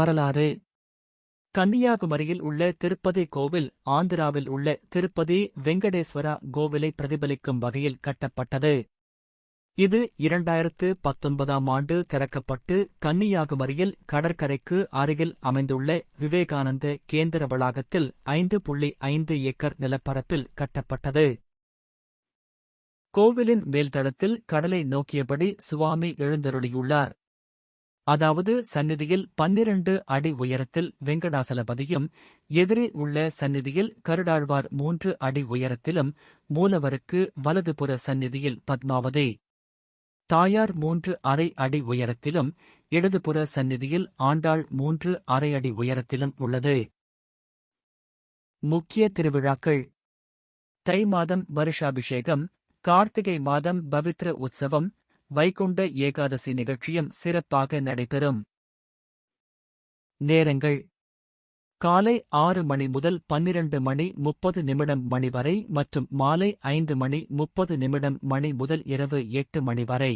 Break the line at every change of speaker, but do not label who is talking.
வரலாறு. கன்னியாகுமரியில் உள்ள திருப்பதி கோவில் ஆந்திராவில் உள்ள திருப்பதி வெங்கடேஸ்வரா கோவிலை பிரதிபலிக்கும் வகையில் கட்டப்பட்டது. இது இரண்டாயிரத்து பத்தொன்பதாம் ஆண்டு திறக்கப்பட்டு கன்னியாகுமரியில் கடற்கரைக்கு அருகில் அமைந்துள்ள விவேகானந்த கேந்திர வளாகத்தில் ஐந்து புள்ளி ஐந்து ஏக்கர் நிலப்பரப்பில் கட்டப்பட்டது. கோவிலின் மேல்தளத்தில் கடலை நோக்கியபடி சுவாமி எழுந்தருளியுள்ளார். அதாவது சந்நிதியில் பன்னிரண்டு அடி உயரத்தில் வெங்கடாசலபதியும் எதிரே உள்ள சந்நிதியில் கருடாழ்வார் மூன்று அடி உயரத்திலும் மூலவருக்கு வலதுபுற சந்நிதியில் பத்மாவதி. தாயார் மூன்று அரை அடி உயரத்திலும் இடதுபுற சந்நிதியில் ஆண்டாள் மூன்று அரை அடி உயரத்திலும் உள்ளது. முக்கிய திருவிழாக்கள். தை மாதம் வருஷாபிஷேகம் கார்த்திகை மாதம் பவித்ர உற்சவம் வைகுண்ட ஏகாதசி நிகழ்ச்சியும் சிறப்பாக நடைபெறும். நேரங்கள். காலை ஆறு மணி முதல் பன்னிரண்டு மணி முப்பது நிமிடம் மணி வரை மற்றும் மாலை ஐந்து மணி முப்பது நிமிடம் மணி முதல் இரவு எட்டு மணி வரை.